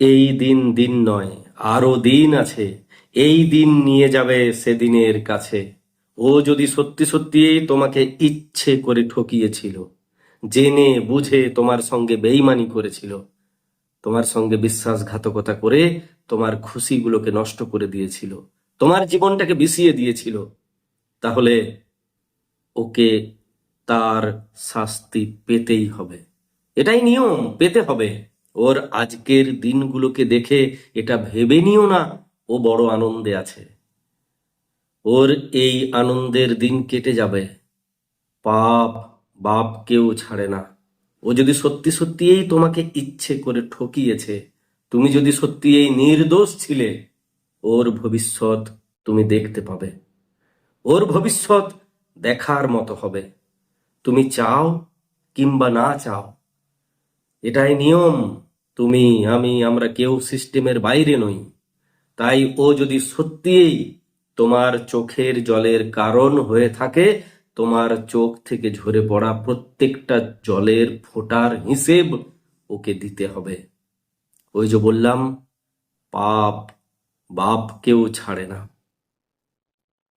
এই দিন দিন নয়, আরও দিন আছে, এই দিন নিয়ে যাবে সেদিনের কাছে। ও যদি সত্যি সত্যি তোমাকে ইচ্ছে করে ঠকিয়েছিল, জেনে বুঝে তোমার সঙ্গে বেইমানি করেছিল, তোমার সঙ্গে বিশ্বাসঘাতকতা করে তোমার খুশিগুলোকে নষ্ট করে দিয়েছিল, তোমার জীবনটাকে বিষিয়ে দিয়েছিল, তাহলে ওকে তার শাস্তি পেতেই হবে। এটাই নিয়ম, পেতে হবে। ওর আজকের দিনগুলোকে দেখে এটা ভেবে নিও না, ও বড় আনন্দে আছে। ওর এই আনন্দের দিন কেটে যাবে। পাপ বাপ কেউ ছাড়ে না। ও যদি সত্যি সত্যিই তোমাকে ইচ্ছে করে ঠকিয়েছে, তুমি যদি সত্যি এই নির্দোষ ছিলে, ওর ভবিষ্যৎ তুমি দেখতে পাবে। ওর ভবিষ্যৎ দেখার মতো হবে। তুমি চাও কিংবা না চাও, এটাই নিয়ম। তুমি, আমি, আমরা কেউ সিস্টেমের বাইরে নই। তাই ও যদি সত্যিই তোমার চোখের জলের কারণ হয়ে থাকে, তোমার চোখ থেকে ঝরে পড়া প্রত্যেকটা জলের ফোঁটার হিসেব ওকে দিতে হবে। ওই যে বললাম, পাপ, বাপ কেউ ছাড়ে না।